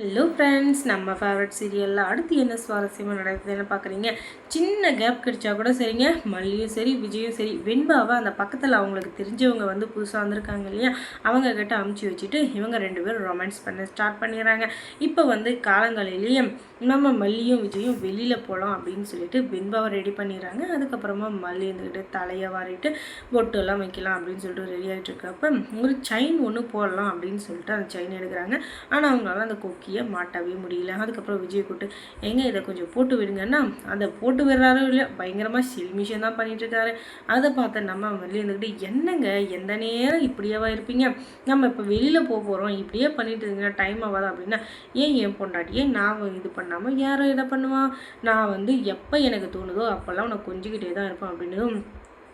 Hello friends நம்ம favourite சீரியலில் அடுத்து என்ன சுவாரஸ்யமாக நடக்குதுன்னு பார்க்குறீங்க? சின்ன கேப் கிடைச்சா கூட சரிங்க மல்லியும் சரி விஜயும் சரி வெண்பாவை அந்த பக்கத்தில் அவங்களுக்கு தெரிஞ்சவங்க வந்து புதுசாக வந்திருக்காங்க இல்லையா? அவங்க கிட்ட அமுச்சு வச்சுட்டு இவங்க ரெண்டு பேரும் ரொமான்ஸ் பண்ண ஸ்டார்ட் பண்ணிடுறாங்க. இப்போ வந்து காலங்களிலேயே நம்ம மல்லியும் விஜயும் வெளியில் போகலாம் அப்படின்னு சொல்லிட்டு வெண்பாவை ரெடி பண்ணிடுறாங்க. அதுக்கப்புறமா மல்லி இருந்துக்கிட்டு தலையை வாரிட்டு பொட்டெல்லாம் வைக்கலாம் அப்படின்னு சொல்லிட்டு ரெடி ஆகிட்டு இருக்கப்ப ஒரு செயின் ஒன்று போடலாம் அப்படின்னு சொல்லிட்டு அந்த செயின் எடுக்கிறாங்க. ஆனால் அவங்களால அந்த கொக்கி கொக்கியை மாட்டவே முடியல. அதுக்கப்புறம் விஜய் கூட்டு எங்கே இதை கொஞ்சம் போட்டு விடுங்கன்னா அதை போட்டு விடுறாரோ இல்லை பயங்கரமாக செல்மிஷன் தான் பண்ணிட்டுருக்காரு. அதை பார்த்து நம்ம வெளியே இருந்துக்கிட்டு என்னங்க எந்த நேரம் இப்படியாவா இருப்பீங்க? நம்ம இப்போ வெளியில் போக போகிறோம் இப்படியே பண்ணிட்டு இருந்தீங்கன்னா டைம் ஆகாது? அப்படின்னா ஏன் என் பொண்டாட்டியே நான் இது பண்ணாமல் யாரும் இதை பண்ணுவான் நான் வந்து எப்போ எனக்கு தோணுதோ அப்போல்லாம் உனக்கு கொஞ்சிக்கிட்டே தான் இருப்பேன் அப்படின்னு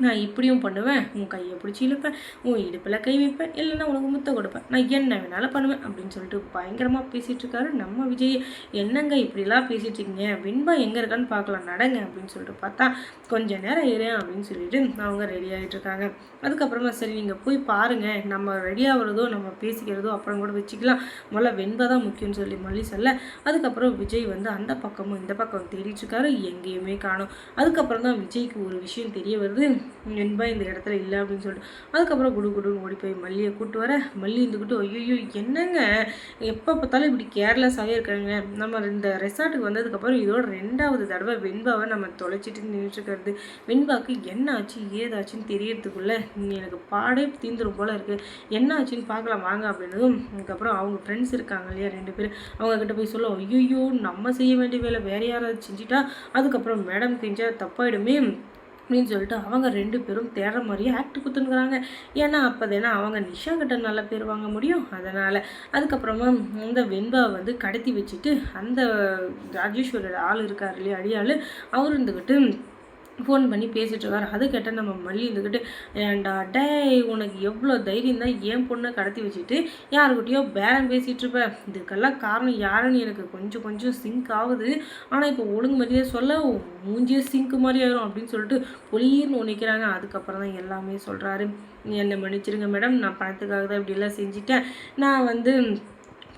நான் இப்படியும் பண்ணுவேன் உன் கையை பிடிச்சி இழுப்பேன் உன் இடுப்பில் கை வைப்பேன் இல்லைன்னா உனக்கு முத்த கொடுப்பேன். நான் என்ன வேணாலும் பண்ணுவேன் அப்படின்னு சொல்லிட்டு பயங்கரமாக பேசிகிட்டு இருக்காரு. நம்ம விஜய் என்னங்க இப்படிலாம் பேசிகிட்டு இருக்கீங்க? வெண்பா எங்கே இருக்கான்னு பார்க்கலாம் நடங்க அப்படின்னு சொல்லிட்டு பார்த்தா கொஞ்சம் நேரம் இரு அப்படின்னு சொல்லிட்டு அவங்க ரெடி ஆகிட்டு இருக்காங்க. அதுக்கப்புறமா சரி நீங்கள் போய் பாருங்கள் நம்ம ரெடி ஆகிறதோ நம்ம பேசிக்கிறதோ அப்புறம் கூட வச்சுக்கலாம். முதல்ல வெண்பா தான் முக்கியம்னு சொல்லி மல்லி சொல்ல அதுக்கப்புறம் விஜய் வந்து அந்த பக்கமும் இந்த பக்கம் தேடிட்டுருக்காரு எங்கேயுமே காணும். அதுக்கப்புறம் தான் விஜய்க்கு ஒரு விஷயம் தெரிய வருது. வெண்பா இந்த இடத்துல இல்லை அப்படின்னு சொல்லிட்டு. அதுக்கப்புறம் குடு குடுன்னு ஓடி போய் மல்லியை கூட்டு வர. மல்லி இருந்துக்கிட்டு ஐயோ என்னங்க? எப்போ பார்த்தாலும் இப்படி கேர்லெஸ்ஸாகவே இருக்காங்க. நம்ம இந்த ரெசார்ட்டுக்கு வந்ததுக்கப்புறம் இதோட ரெண்டாவது தடவை வெண்பாவை நம்ம தொலைச்சிட்டு நின்றுட்டுருக்கிறது வெண்பாவுக்கு என்ன ஆச்சு? ஏதாச்சுன்னு தெரியறதுக்குள்ளே எனக்கு பாடே தீந்துரும் போல் இருக்குது என்ன ஆச்சுன்னு பார்க்கலாம் வாங்க அப்படின்னதும் அதுக்கப்புறம் அவங்க ஃப்ரெண்ட்ஸ் இருக்காங்க இல்லையா ரெண்டு பேர். அவங்கக்கிட்ட போய் சொல்ல ஐயோ நம்ம செய்ய வேண்டிய வேலை வேறு யாராவது செஞ்சுட்டா? அதுக்கப்புறம் மேடம் செஞ்சால் தப்பாயிடுமே. அப்படின்னு சொல்லிட்டு அவங்க ரெண்டு பேரும் தேடுற மாதிரியே ஆக்ட் குத்துனுக்குறாங்க ஏன்னா அப்போ தானே அவங்க நிஷா கிட்ட நல்ல பேர் வாங்க முடியும். அதனால் அதுக்கப்புறமா இந்த வெண்பாவை வந்து கடத்தி வச்சுட்டு அந்த ராஜேஸ்வரோட ஆள் இருக்கார் இல்லையா அடியாள் அவர் இருந்துக்கிட்டு ஃபோன் பண்ணி பேசிகிட்டு இருக்காரு அது கேட்ட நம்ம மல்லி இருந்துக்கிட்டு ஏண்டா டே உனக்கு எவ்வளோ தைரியம் தான் ஏன் பொண்ணை கடத்தி வச்சுட்டு யாருக்கிட்டையோ பேரம் பேசிகிட்டு இருப்பேன் இதுக்கெல்லாம் காரணம் யாருன்னு எனக்கு கொஞ்சம் கொஞ்சம் சிங்க் ஆகுது. ஆனால் இப்போ ஒழுங்கு மாதிரியே சொல்ல மூஞ்சியே சிங்க் மாதிரி ஆயிரும் அப்படின்னு சொல்லிட்டு பொலியர்னு நினைக்கிறாங்க அதுக்கப்புறம் தான் எல்லாமே சொல்கிறாரு என்னை மன்னிச்சிருங்க மேடம் நான் பணத்துக்காக தான் இப்படிலாம் செஞ்சுட்டேன். நான் வந்து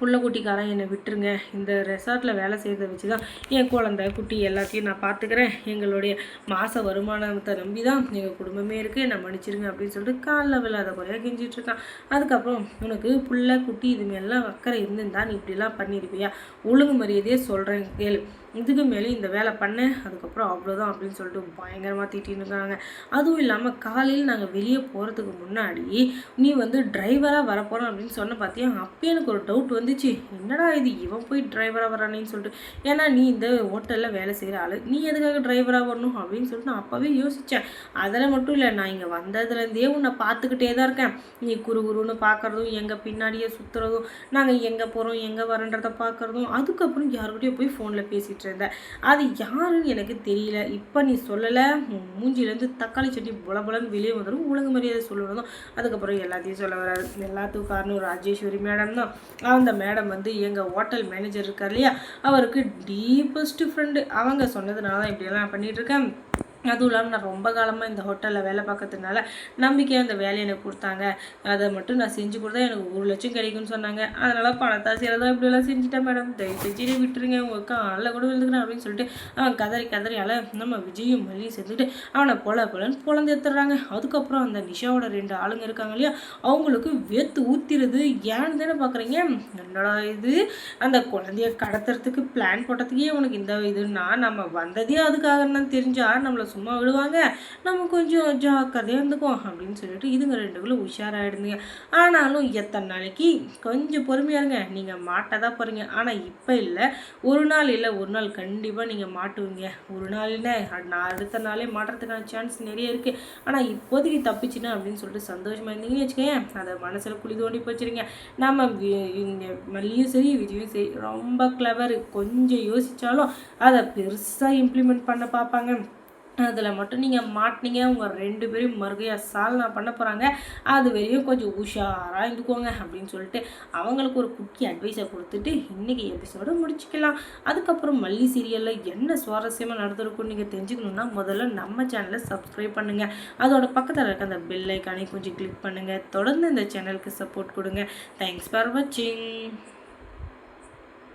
புள்ளக்குட்டிக்காரன் என்னை விட்டுருங்க. இந்த ரெசார்ட்டில் வேலை செய்கிறத வச்சு தான் என் குழந்த குட்டி எல்லாத்தையும் நான் பார்த்துக்கிறேன். எங்களுடைய மாத வருமானத்தை நம்பி தான் எங்கள் குடும்பமே இருக்குது என்னை மன்னிச்சிருங்க அப்படின்னு சொல்லிட்டு காலில் விழாத குறையாக கெஞ்சிட்ருக்கான் அதுக்கப்புறம் உனக்கு புள்ள குட்டி இதுமாரிலாம் அக்கறை இருந்திருந்தா நீ இப்படிலாம் பண்ணியிருப்பியா? ஒழுங்கு மரியாதையே சொல்கிறேன் கேளு. இதுக்கு மேலே இந்த வேலை பண்ணேன் அதுக்கப்புறம் அவ்வளோதான் அப்படின்னு சொல்லிட்டு பயங்கரமாக திட்டின்னு இருக்காங்க. அதுவும் இல்லாமல் காலையில் நாங்கள் வெளியே போகிறதுக்கு முன்னாடி நீ வந்து டிரைவராக வரப்போகிறோம் அப்படின்னு சொன்ன பார்த்தியா அப்போ எனக்கு ஒரு டவுட் வந்துச்சு. என்னடா இது இவன் போய் டிரைவராக வரானேன்னு சொல்லிட்டு. ஏன்னா நீ இந்த ஹோட்டலில் வேலை செய்கிற ஆள். நீ எதுக்காக டிரைவராக வரணும் அப்படின்னு சொல்லிட்டு நான் அப்போவே யோசித்தேன் அதில் மட்டும் இல்லை நான் இங்கே வந்ததுலேருந்தே உன்னை பார்த்துக்கிட்டே தான் இருக்கேன். நீ குரு குருன்னு பார்க்குறதும் எங்கள் பின்னாடியே சுற்றுறதும் நாங்கள் எங்கே போகிறோம் எங்கே வரன்றதை பார்க்குறதும் அதுக்கப்புறம் யாருக்கிட்டையும் போய் ஃபோனில் பேசிட்டு இருந்தேன் அது யாருன்னு எனக்கு தெரியல. இப்போ நீ சொல்லலை மூஞ்சிலேருந்து தக்காளி சட்டி புல புலன்னு வெளியே வந்துடும். ஒழுங்கு மரியாதை சொல்லணும் அதுக்கப்புறம் எல்லாத்தையும் சொல்ல வராது எல்லாத்துக்கும் காரணம் ராஜேஸ்வரி மேடம் தான். அந்த மேடம் வந்து எங்கள் ஹோட்டல் மேனேஜர் இருக்கார் இல்லையா? அவருக்கு டீப்பஸ்ட் ஃப்ரெண்டு அவங்க சொன்னதுனால தான் இப்படியெல்லாம் பண்ணிகிட்ருக்கேன் அதுவும் இல்லாமல் நான் ரொம்ப காலமாக இந்த ஹோட்டலில் வேலை பார்க்கறதுனால நம்பிக்கையாக அந்த வேலையை எனக்கு கொடுத்தாங்க. அதை மட்டும் நான் செஞ்சு கொடுத்தா எனக்கு ஒரு லட்சம் கிடைக்கும்னு சொன்னாங்க. அதனால் பணத்தாசியில் தான் இப்படியெல்லாம் செஞ்சுட்டேன் மேடம். தயவு செஞ்சு விட்டுருங்க. உங்கள் காலில் கூட விழுந்துக்கிறேன் அப்படின்னு சொல்லிட்டு அவன் கதறி கதறியால் நம்ம விஜயும் மல்லியும் சேர்த்துட்டு அவனை பொல பொலன்னு பொழந்து எடுத்துடுறாங்க. அதுக்கப்புறம் அந்த நிஷாவோட ரெண்டு ஆளுங்க இருக்காங்க இல்லையா? அவங்களுக்கு வேத்து ஊத்திடுது. ஏன்னு தானே பார்க்குறீங்க என்னடா இது? அந்த குழந்தைய கடத்துறதுக்கு பிளான் போட்டதுக்கே உனக்கு இந்த இதுன்னா நம்ம வந்ததே அதுக்காக தான் நம்மளை சும்மா விடுவாங்க நம்ம கொஞ்சம் ஜாக்கிரதையாக இருந்துக்குவோம் அப்படின்னு சொல்லிட்டு இதுங்க ரெண்டுக்குள்ள உஷாராகிடுதுங்க ஆனாலும் எத்தனை நாளைக்கு? கொஞ்சம் பொறுமையாக இருங்க. நீங்கள் மாட்ட தான் போகிறீங்க ஆனால் இப்போ இல்லை. ஒரு நாள் இல்லை. ஒரு நாள் கண்டிப்பாக நீங்கள் மாட்டுவீங்க. ஒரு நாள் நான் அடுத்த நாளே மாட்டுறதுக்கான சான்ஸ் நிறைய இருக்குது ஆனால் இப்போதைக்கு தப்பிச்சுன்னா அப்படின்னு சொல்லிட்டு சந்தோஷமாக இருந்தீங்கன்னு வச்சுக்கோங்க அதை மனசில் குழி தோண்டி போச்சுருங்க. நம்ம இங்கே மல்லியும் சரி விஜயும் சரி ரொம்ப கிளவர் கொஞ்சம் யோசித்தாலும் அதை பெருசாக இம்ப்ளிமெண்ட் பண்ண பார்ப்பாங்க. அதில் மட்டும் நீங்கள் மாட்டினீங்க உங்கள் ரெண்டு பேரும் மறுகையாக சால்னா பண்ண போகிறாங்க அது வரையும் கொஞ்சம் உஷாராக இருந்துக்கோங்க அப்படின்னு சொல்லிட்டு அவங்களுக்கு ஒரு குட்டி அட்வைஸை கொடுத்துட்டு இன்றைக்கி எபிசோடு முடிச்சுக்கலாம். அதுக்கப்புறம் மல்லி சீரியலில் என்ன சுவாரஸ்யமாக நடந்திருக்கும்னு நீங்கள் தெரிஞ்சுக்கணுன்னா முதல்ல நம்ம சேனலை சப்ஸ்கிரைப் பண்ணுங்கள் அதோட பக்கத்தில் இருக்க அந்த பெல் ஐக்கானே கொஞ்சம் கிளிக் பண்ணுங்கள் தொடர்ந்து இந்த சேனலுக்கு சப்போர்ட் கொடுங்க. தேங்க்ஸ் ஃபார் வாட்சிங்